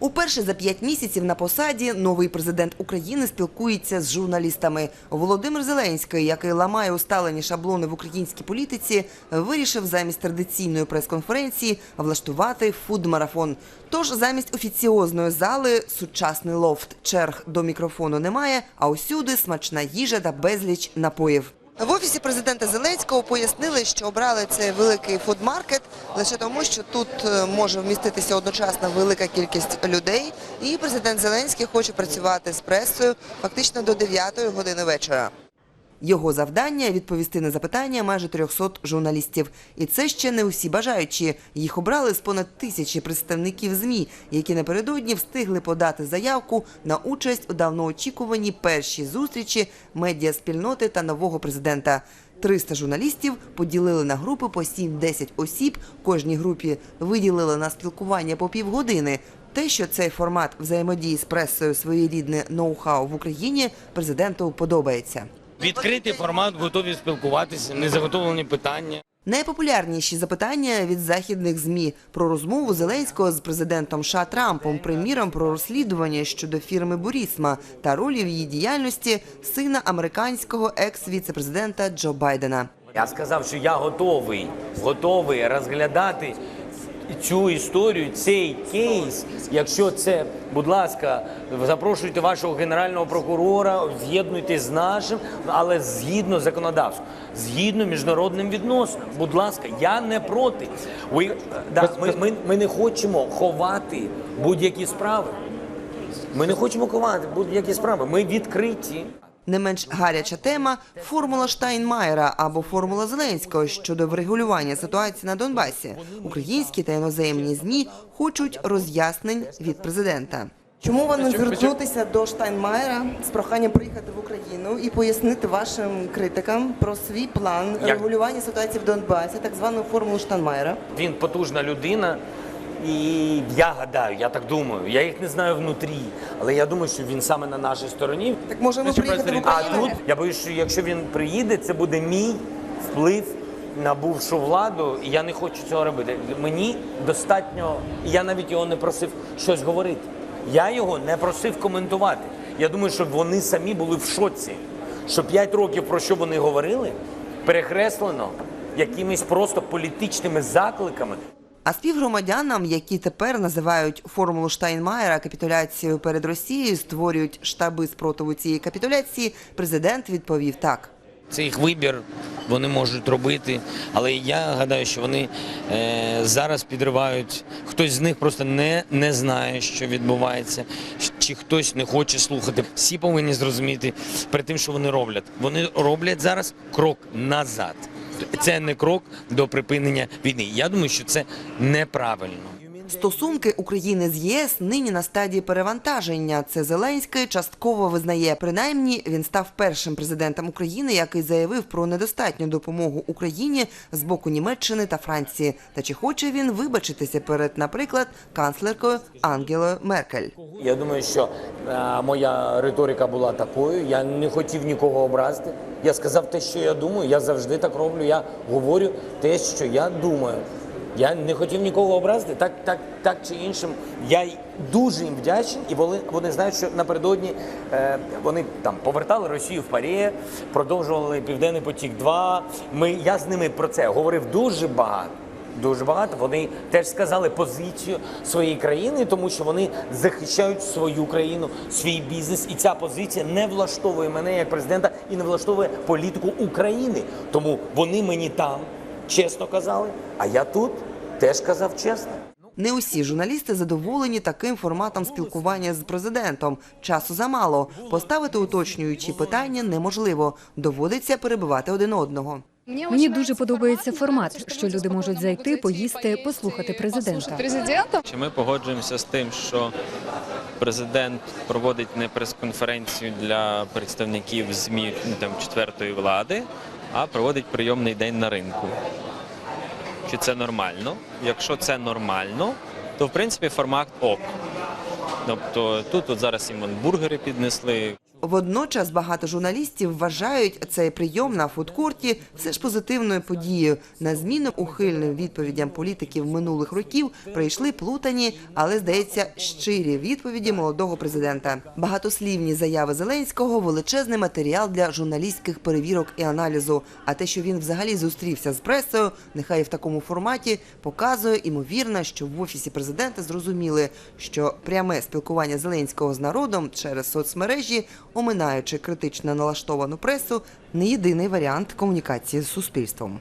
Уперше за п'ять місяців на посаді новий президент України спілкується з журналістами. Володимир Зеленський, який ламає усталені шаблони в українській політиці, вирішив замість традиційної прес-конференції влаштувати фуд-марафон. Тож замість офіціозної зали сучасний лофт. Черг до мікрофону немає, а усюди смачна їжа та безліч напоїв. В офісі президента Зеленського пояснили, що обрали цей великий фудмаркет лише тому, що тут е, може вміститися одночасно велика кількість людей, і президент Зеленський хоче працювати з пресою фактично до 9 години вечора. Його завдання відповісти на запитання майже 300 журналістів. І це ще не усі бажаючі. Їх обрали з понад тисячі представників ЗМІ, які напередодні встигли подати заявку на участь у давно очікуваній першій зустрічі медіаспільноти та нового президента. 300 журналістів поділили на групи по 7-10 осіб. Кожній групі виділили на спілкування по півгодини. Те, що цей формат взаємодії з пресою своєрідне ноу-хау в Україні, президенту подобається. Відкритий формат, готові спілкуватися, незаготовлені питання. Найпопулярніші запитання від західних змі про розмову Зеленського з президентом США Трампом, приміром про розслідування щодо фірми Бурісма та ролі в її діяльності сина американського екс-віцепрезидента Джо Байдена. Я сказав, що я готовий, готовий розглядати цю історію, цей кейс. Якщо це, будь ласка, запрошуйте вашого генерального прокурора, з'єднуйте з нашим, але згідно законодавству, згідно міжнародним відносинам. Будь ласка, я не проти. Ви, да, ми, ми, ми не хочемо ховати будь-які справи. Ми не хочемо ховати будь-які справи. Ми відкриті. Не менш гаряча тема формула Штайнмаєра або формула Зеленського щодо врегулювання ситуації на Донбасі. Українські та іноземні змі хочуть роз'яснень від президента. Чому вам не звернутися до Штайнмаєра з проханням приїхати в Україну і пояснити вашим критикам про свій план регулювання ситуації в Донбасі, так звану формулу Штайнмаєра? Він потужна людина. І я гадаю, я так думаю. Я їх не знаю внутрі, але я думаю, що він саме на нашій стороні. Так може ми приїхати в А тут я боюсь, що якщо він приїде, це буде мій вплив на бувшу владу, і я не хочу цього робити. Мені достатньо, я навіть його не просив щось говорити. Я його не просив коментувати. Я думаю, що вони самі були в шоці, що 5 років про що вони говорили, перекреслено якимись просто політичними закликами. А співгромадянам, які тепер називають формулу Штайнмаєра капітуляцією перед Росією, створюють штаби спротиву цієї капітуляції, президент відповів так. Це їх вибір, вони можуть робити. Але я гадаю, що вони е, зараз підривають. Хтось з них просто не, не знає, що відбувається, чи хтось не хоче слухати. Всі повинні зрозуміти перед тим, що вони роблять. Вони роблять зараз крок назад. Це не крок до припинення війни. Я думаю, що це неправильно. Стосунки України з ЄС нині на стадії перевантаження. Це Зеленський частково визнає. Принаймні він став першим президентом України, який заявив про недостатню допомогу Україні з боку Німеччини та Франції. Та чи хоче він вибачитися перед, наприклад, канцлеркою Ангелою Меркель? Я думаю, що е, моя риторика була такою. Я не хотів нікого образити. Я сказав те, що я думаю. Я завжди так роблю. Я говорю те, що я думаю. Я не хотів нікого образити, так, так, так чи іншим. Я дуже їм вдячний, і вони, вони знають, що напередодні е, вони там повертали Росію в парі, продовжували Південний потік 2 Ми я з ними про це говорив дуже багато. Дуже багато. Вони теж сказали позицію своєї країни, тому що вони захищають свою країну, свій бізнес, і ця позиція не влаштовує мене як президента і не влаштовує політику України. Тому вони мені там чесно казали, а я тут теж казав чесно. Не усі журналісти задоволені таким форматом спілкування з президентом. Часу замало. Поставити уточнюючі питання неможливо. Доводиться перебивати один одного. Мені дуже подобається формат, що люди можуть зайти, поїсти, послухати президента. президента. Чи ми погоджуємося з тим, що президент проводить не прес-конференцію для представників ЗМІ ну, там, четвертої влади, а проводить прийомний день на ринку? Чи це нормально? Якщо це нормально, то в принципі формат ок. Тобто тут от зараз їм бургери піднесли. Водночас багато журналістів вважають цей прийом на фудкорті все ж позитивною подією. На зміну ухильним відповідям політиків минулих років прийшли плутані, але здається, щирі відповіді молодого президента. Багатослівні заяви Зеленського величезний матеріал для журналістських перевірок і аналізу. А те, що він взагалі зустрівся з пресою, нехай і в такому форматі, показує імовірно, що в офісі президента зрозуміли, що пряме спілкування Зеленського з народом через соцмережі, оминаючи критично налаштовану пресу, не єдиний варіант комунікації з суспільством.